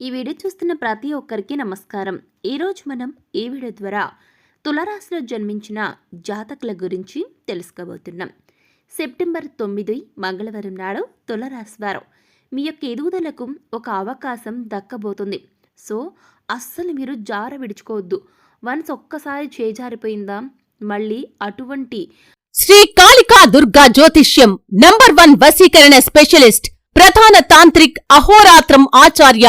ఈ వీడియో చూస్తున్న ప్రతి ఒక్కరికి నమస్కారం. ఈరోజు మనం ఈ వీడియో ద్వారా తులరాశిలో జన్మించిన జాతకుల గురించి తెలుసుకోబోతున్నాం. సెప్టెంబర్ తొమ్మిది మంగళవారం నాడు తులరాశి వారు మీ యొక్క ఎదుగుదలకు ఒక అవకాశం దక్కబోతుంది. సో అస్సలు మీరు జార విడుచుకోవద్దు. వన్స్ ఒక్కసారి చేజారిపోయిందా? మళ్ళీ అటువంటి శ్రీ కాళికా దుర్గా జ్యోతిష్యం నంబర్ వన్ వసీకరణ స్పెషలిస్ట్ ప్రధాన తాంత్రిక్ అహోరాత్రం ఆచార్య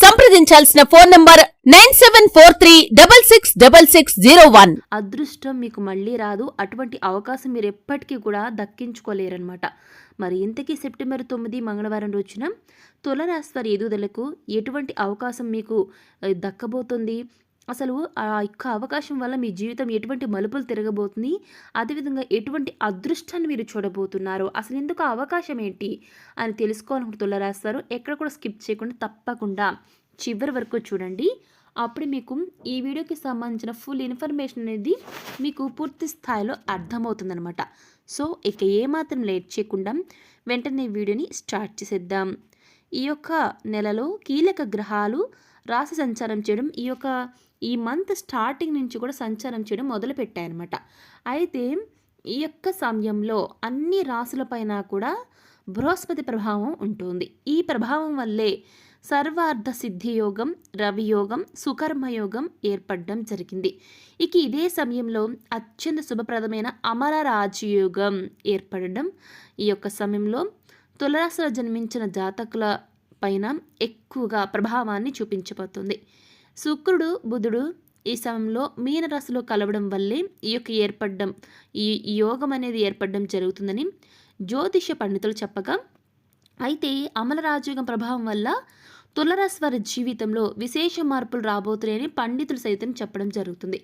సంప్రదించాల్సిన phone number nine seven four three double six double six zero one. అదృష్టం మీకు మళ్ళీ రాదు. అటువంటి అవకాశం మీరు ఎప్పటికీ కూడా దక్కించుకోలేరనమాట మరి ఇంతకీ సెప్టెంబర్ తొమ్మిది మంగళవారం రోజున తులరాశి వారి ఎదుగుదలకు ఎటువంటి అవకాశం మీకు దక్కబోతుంది? అసలు ఆ యొక్క అవకాశం వల్ల మీ జీవితం ఎటువంటి మలుపులు తిరగబోతుంది? అదేవిధంగా ఎటువంటి అదృష్టాన్ని మీరు చూడబోతున్నారు? అసలు ఎందుకు అవకాశం ఏంటి? అని తెలుసుకోవాలని తులరాశి ఎక్కడ కూడా స్కిప్ చేయకుండా తప్పకుండా చివరి వరకు చూడండి. అప్పుడు మీకు ఈ వీడియోకి సంబంధించిన ఫుల్ ఇన్ఫర్మేషన్ అనేది మీకు పూర్తి స్థాయిలో అర్థమవుతుందనమాట సో ఇక ఏమాత్రం లేట్ చేయకుండా వెంటనే వీడియోని స్టార్ట్ చేసేద్దాం. ఈ యొక్క నెలలో కీలక గ్రహాలు రాశి సంచారం చేయడం ఈ యొక్క ఈ మంత్ స్టార్టింగ్ నుంచి కూడా సంచారం చేయడం మొదలుపెట్టాయన్నమాట. అయితే ఈ యొక్క సమయంలో అన్ని రాసులపైన కూడా బృహస్పతి ప్రభావం ఉంటుంది. ఈ ప్రభావం వల్లే సర్వార్థ సిద్ధి యోగం రవియోగం సుకర్మయోగం ఏర్పడడం జరిగింది. ఇక ఇదే సమయంలో అత్యంత శుభప్రదమైన అమర రాజయోగం ఏర్పడడం ఈ యొక్క సమయంలో తులరాశిలో జన్మించిన జాతకుల పైన ఎక్కువగా ప్రభావాన్ని చూపించబోతుంది. శుక్రుడు బుధుడు ఈ సమయంలో మీనరాశిలో కలవడం వల్లే ఈ యొక్క ఏర్పడడం ఈ యోగం అనేది ఏర్పడడం జరుగుతుందని జ్యోతిష పండితులు చెప్పగా అయితే అమలరాజయోగం ప్రభావం వల్ల తులరాశి వారి జీవితంలో విశేష మార్పులు రాబోతున్నాయని పండితులు సైతం చెప్పడం జరుగుతుంది.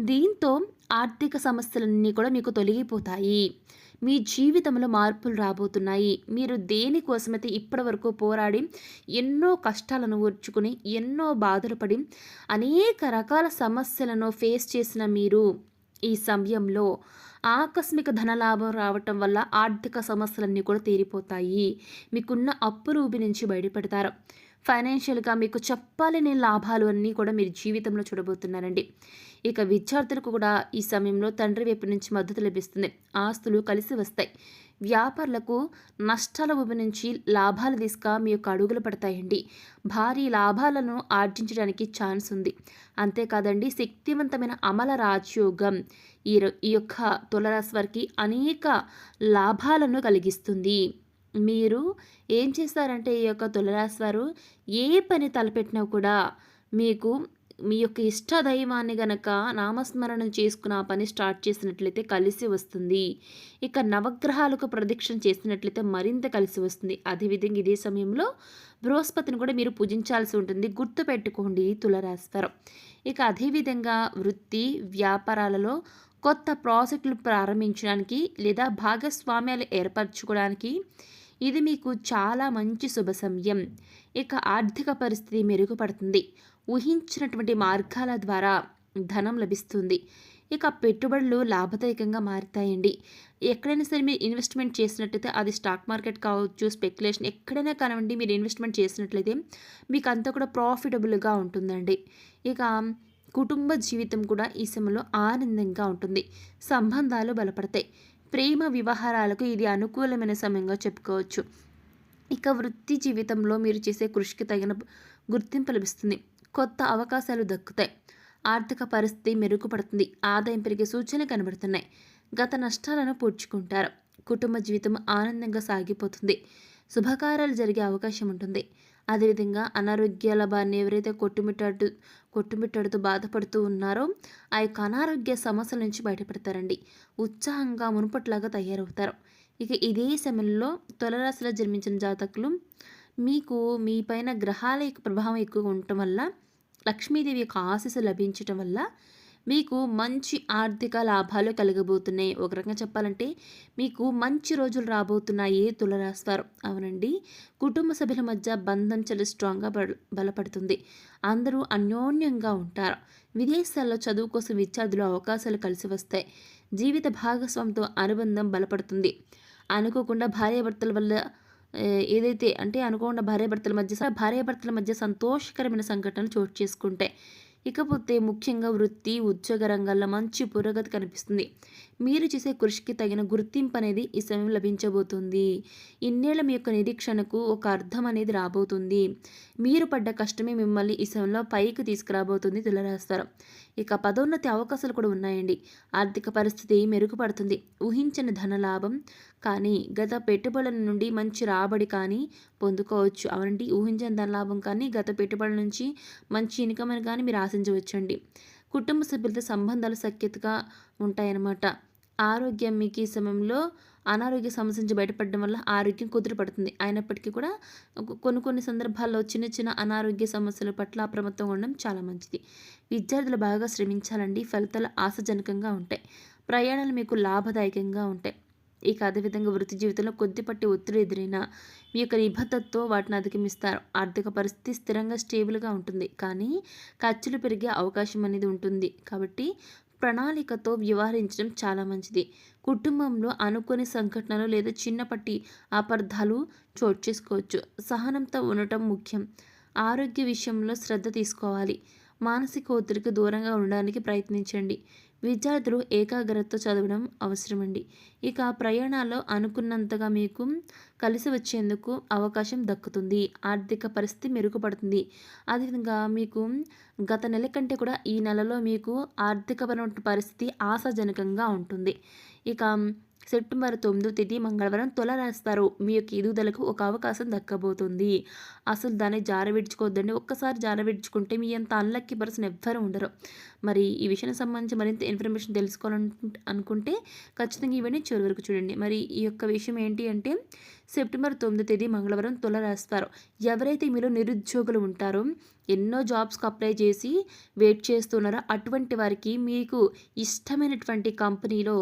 దీంతో ఆర్థిక సమస్యలన్నీ కూడా మీకు తొలగిపోతాయి. మీ జీవితంలో మార్పులు రాబోతున్నాయి. మీరు దేనికోసమైతే ఇప్పటివరకు పోరాడి ఎన్నో కష్టాలను ఓర్చుకుని ఎన్నో బాధలు పడి అనేక రకాల సమస్యలను ఫేస్ చేసిన మీరు ఈ సమయంలో ఆకస్మిక ధనలాభం రావటం వల్ల ఆర్థిక సమస్యలన్నీ కూడా తీరిపోతాయి. మీకున్న అప్పు రూపి నుంచి బయటపడతారు. ఫైనాన్షియల్గా మీకు చెప్పాలని లాభాలు అన్నీ కూడా మీరు జీవితంలో చూడబోతున్నారండి. ఇక విద్యార్థులకు కూడా ఈ సమయంలో తండ్రి వైపు నుంచి మద్దతు లభిస్తుంది. ఆస్తులు కలిసి వస్తాయి. వ్యాపారులకు నష్టాల ఉభి నుంచి లాభాలు తీసుక మీ యొక్క అడుగులు పడతాయండి. భారీ లాభాలను ఆర్జించడానికి ఛాన్స్ ఉంది. అంతేకాదండి శక్తివంతమైన అమల రాజయోగం ఈ రో- ఈ యొక్క తులరాశి వారికి అనేక లాభాలను కలిగిస్తుంది. మీరు ఏం చేస్తారంటే ఈ యొక్క తులరాశి వారు ఏ పని తలపెట్టినా కూడా మీకు మీ యొక్క ఇష్ట దైవాన్ని గనక నామస్మరణం చేసుకున్న ఆ పని స్టార్ట్ చేసినట్లయితే కలిసి వస్తుంది. ఇక నవగ్రహాలకు ప్రదక్షిణ చేసినట్లయితే మరింత కలిసి వస్తుంది. అదేవిధంగా ఇదే సమయంలో బృహస్పతిని కూడా మీరు పూజించాల్సి ఉంటుంది. గుర్తుపెట్టుకోండి తులరాశివారం ఇక అదేవిధంగా వృత్తి వ్యాపారాలలో కొత్త ప్రాజెక్టులు ప్రారంభించడానికి లేదా భాగస్వామ్యాలు ఏర్పరచుకోవడానికి ఇది మీకు చాలా మంచి శుభ సమయం. ఇక ఆర్థిక పరిస్థితి మెరుగుపడుతుంది. ఊహించినటువంటి మార్గాల ద్వారా ధనం లభిస్తుంది. ఇక పెట్టుబడులు లాభదాయకంగా మారుతాయండి. ఎక్కడైనా సరే మీరు ఇన్వెస్ట్మెంట్ చేసినట్లయితే అది స్టాక్ మార్కెట్ కావచ్చు స్పెక్యులేషన్ ఎక్కడైనా కానివ్వండి మీరు ఇన్వెస్ట్మెంట్ చేసినట్లయితే మీకు అంతా కూడా ప్రాఫిటబుల్గా ఉంటుందండి. ఇక కుటుంబ జీవితం కూడా ఈ సమయంలో ఆనందంగా ఉంటుంది. సంబంధాలు బలపడతాయి. ప్రేమ వ్యవహారాలకు ఇది అనుకూలమైన సమయంగా చెప్పుకోవచ్చు. ఇక వృత్తి జీవితంలో మీరు చేసే కృషికి తగిన గుర్తింపు లభిస్తుంది. కొత్త అవకాశాలు దక్కుతాయి. ఆర్థిక పరిస్థితి మెరుగుపడుతుంది. ఆదాయం పెరిగే సూచనలు కనబడుతున్నాయి. గత నష్టాలను పూడ్చుకుంటారు. కుటుంబ జీవితం ఆనందంగా సాగిపోతుంది. శుభకార్యాలు జరిగే అవకాశం ఉంటుంది. అదేవిధంగా అనారోగ్యాల బారిన ఎవరైతే కొట్టుమిట్టాడు కొట్టుమిట్టాడుతూ బాధపడుతూ ఉన్నారో ఆ యొక్క అనారోగ్య సమస్యల నుంచి బయటపడతారండి. ఉత్సాహంగా మునుపట్లాగా తయారవుతారు. ఇక ఇదే సమయంలో తొలరాశిలో జన్మించిన జాతకులు మీకు మీ పైన గ్రహాల యొక్క ప్రభావం ఎక్కువగా ఉండటం వల్ల లక్ష్మీదేవి యొక్క ఆశీస్సు లభించటం వల్ల మీకు మంచి ఆర్థిక లాభాలు కలగబోతున్నాయి. ఒక రకంగా చెప్పాలంటే మీకు మంచి రోజులు రాబోతున్నాయి తులరాశివారు అవునండి. కుటుంబ సభ్యుల మధ్య బంధం చాలా స్ట్రాంగ్గా బల బలపడుతుంది. అందరూ అన్యోన్యంగా ఉంటారు. విదేశాల్లో చదువు కోసం విద్యార్థులు అవకాశాలు కలిసి వస్తాయి. జీవిత భాగస్వామితో అనుబంధం బలపడుతుంది. అనుకోకుండా భార్యాభర్తల వల్ల ఏదైతే అంటే అనుకోకుండా భార్యాభర్తల మధ్య భార్యాభర్తల మధ్య సంతోషకరమైన సంఘటనలు చోటు చేసుకుంటాయి. ఇకపోతే ముఖ్యంగా వృత్తి ఉద్యోగ రంగాల్లో మంచి పురోగతి కనిపిస్తుంది. మీరు చేసే కృషికి తగిన గుర్తింపు అనేది ఈ సమయం లభించబోతుంది. ఇన్నేళ్ళ మీ యొక్క నిరీక్షణకు ఒక అర్థం అనేది రాబోతుంది. మీరు పడ్డ కష్టమే మిమ్మల్ని ఈ సమయంలో పైకి తీసుకురాబోతుంది తులరాస్తారు ఇక పదోన్నతి అవకాశాలు కూడా ఉన్నాయండి. ఆర్థిక పరిస్థితి మెరుగుపడుతుంది. ఊహించిన ధన లాభం కానీ గత పెట్టుబడుల నుండి మంచి రాబడి కానీ పొందుకోవచ్చు. అవునండి ఊహించిన ధన లాభం కానీ గత పెట్టుబడుల నుంచి మంచి ఇన్కమ్ అని కానీ మీరు ఆశించవచ్చండి. కుటుంబ సభ్యులతో సంబంధాలు సఖ్యతగా ఉంటాయన్నమాట. ఆరోగ్యం మీకు ఈ సమయంలో అనారోగ్య సమస్య నుంచి బయటపడడం వల్ల ఆరోగ్యం కుదురుపడుతుంది అయినప్పటికీ కూడా కొన్ని కొన్ని సందర్భాల్లో చిన్న చిన్న అనారోగ్య సమస్యల పట్ల అప్రమత్తంగా ఉండడం చాలా మంచిది. విద్యార్థులు బాగా శ్రమించాలండి. ఫలితాలు ఆశాజనకంగా ఉంటాయి. ప్రయాణాలు మీకు లాభదాయకంగా ఉంటాయి. ఇక అదేవిధంగా వృత్తి జీవితంలో కొద్దిపట్టి ఒత్తిడి ఎదురైనా మీ యొక్క నిబద్ధతతో వాటిని అధిగమిస్తారు. ఆర్థిక పరిస్థితి స్థిరంగా స్టేబుల్గా ఉంటుంది. కానీ ఖర్చులు పెరిగే అవకాశం అనేది ఉంటుంది. కాబట్టి ప్రణాళికతో వ్యవహరించడం చాలా మంచిది. కుటుంబంలో అనుకోని సంఘటనలు లేదా చిన్నపట్టి అపార్థాలు చోటు చేసుకోవచ్చు. సహనంతో ఉండటం ముఖ్యం. ఆరోగ్య విషయంలో శ్రద్ధ తీసుకోవాలి. మానసిక ఒత్తిడికి దూరంగా ఉండడానికి ప్రయత్నించండి. విద్యార్థులు ఏకాగ్రతతో చదవడం అవసరమండి. ఇక ప్రయాణాల్లో అనుకున్నంతగా మీకు కలిసి వచ్చేందుకు అవకాశం దక్కుతుంది. ఆర్థిక పరిస్థితి మెరుగుపడుతుంది. అదేవిధంగా మీకు గత నెల కంటే కూడా ఈ నెలలో మీకు ఆర్థికపరమైన పరిస్థితి ఆశాజనకంగా ఉంటుంది. ఇక సెప్టెంబర్ తొమ్మిదో తేదీ మంగళవారం తుల రాస్తారు. మీ యొక్క ఎదుగుదలకు ఒక అవకాశం దక్కబోతుంది. అసలు దాన్ని జారవిడ్చుకోవద్దండి. ఒక్కసారి జారవిడ్చుకుంటే మీ అంత అన్లక్కీ పర్సన్ ఎవ్వరు ఉండరు. మరి ఈ విషయానికి సంబంధించి మరింత ఇన్ఫర్మేషన్ తెలుసుకోవాలను అనుకుంటే ఖచ్చితంగా ఇవన్నీ చివరి వరకు చూడండి. మరి ఈ యొక్క విషయం ఏంటి అంటే సెప్టెంబర్ తొమ్మిదో తేదీ మంగళవారం తుల రాస్తారు. ఎవరైతే మీలో నిరుద్యోగులు ఉంటారో ఎన్నో జాబ్స్కి అప్లై చేసి వెయిట్ చేస్తున్నారో అటువంటి వారికి మీకు ఇష్టమైనటువంటి కంపెనీలో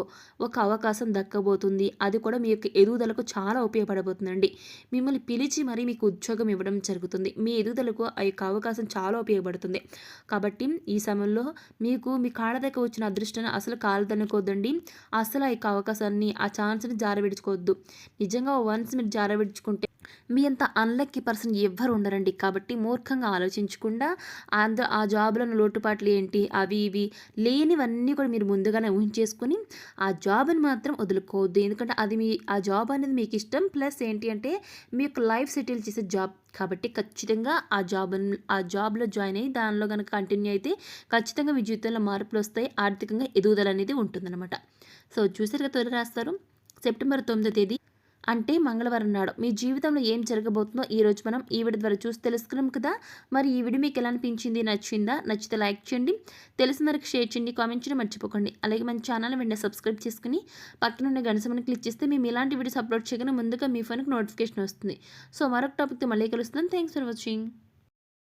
ఒక అవకాశం దక్కబోతుంది. అది కూడా మీ యొక్క ఎదుగుదలకు చాలా ఉపయోగపడబోతుందండి. మిమ్మల్ని పిలిచి మరీ మీకు ఉద్యోగం ఇవ్వడం జరుగుతుంది. మీ ఎదుగుదలకు ఆ యొక్క అవకాశం చాలా ఉపయోగపడుతుంది. కాబట్టి ఈ సమయంలో మీకు మీ కాళ్ళ దగ్గర వచ్చిన అదృష్టాన్ని అసలు కాలదనుకోదండి అసలు ఆ యొక్క అవకాశాన్ని ఆ ఛాన్స్ని జారవిడుచుకోవద్దు. నిజంగా వన్స్ మీరు జారవిడుచుకుంటే మీ అంత అన్లక్కీ పర్సన్ ఎవ్వరు ఉండరండి. కాబట్టి మూర్ఖంగా ఆలోచించకుండా అంద ఆ జాబ్లను లోటుపాట్లు ఏంటి అవి ఇవి లేనివన్నీ కూడా మీరు ముందుగానే ఊహించేసుకుని ఆ జాబ్ని మాత్రం వదులుకోవద్దు. ఎందుకంటే అది మీ ఆ జాబ్ అనేది మీకు ఇష్టం. ప్లస్ ఏంటి అంటే మీ యొక్క లైఫ్ సెటిల్ చేసే జాబ్ కాబట్టి ఖచ్చితంగా ఆ జాబ్ ఆ జాబ్లో జాయిన్ అయ్యి దానిలో కనుక కంటిన్యూ అయితే ఖచ్చితంగా మీ జీవితంలో మార్పులు వస్తాయి. ఆర్థికంగా ఎదుగుదల అనేది ఉంటుందన్నమాట. సో చూసారుగా తొలి రాస్తారు. సెప్టెంబర్ తొమ్మిదో తేదీ అంటే మంగళవారం నాడు. మీ జీవితంలో ఏం జరగబోతుందో ఈ రోజు మనం ఈ వీడియో ద్వారా చూసి తెలుసుకున్నాం కదా. మరి ఈ వీడియో మీకు ఎలా అనిపించింది నచ్చిందా? నచ్చితే లైక్ చేయండి. తెలిసిన వరకు షేర్ చేయండి కామెంట్ చేయడం మర్చిపోకండి. అలాగే మన ఛానల్ వెంటనే సబ్స్క్రైబ్ చేసుకుని పక్కన ఉన్న గణసమని క్లిక్ చేస్తే మేము ఇలాంటి వీడియోస్ అప్లోడ్ చేయగానే ముందుగా మీ ఫోన్కి నోటిఫికేషన్ వస్తుంది. సో మరొక టాపిక్తో మళ్ళీ కలుస్తున్నాం థ్యాంక్స్ ఫర్ వాచింగ్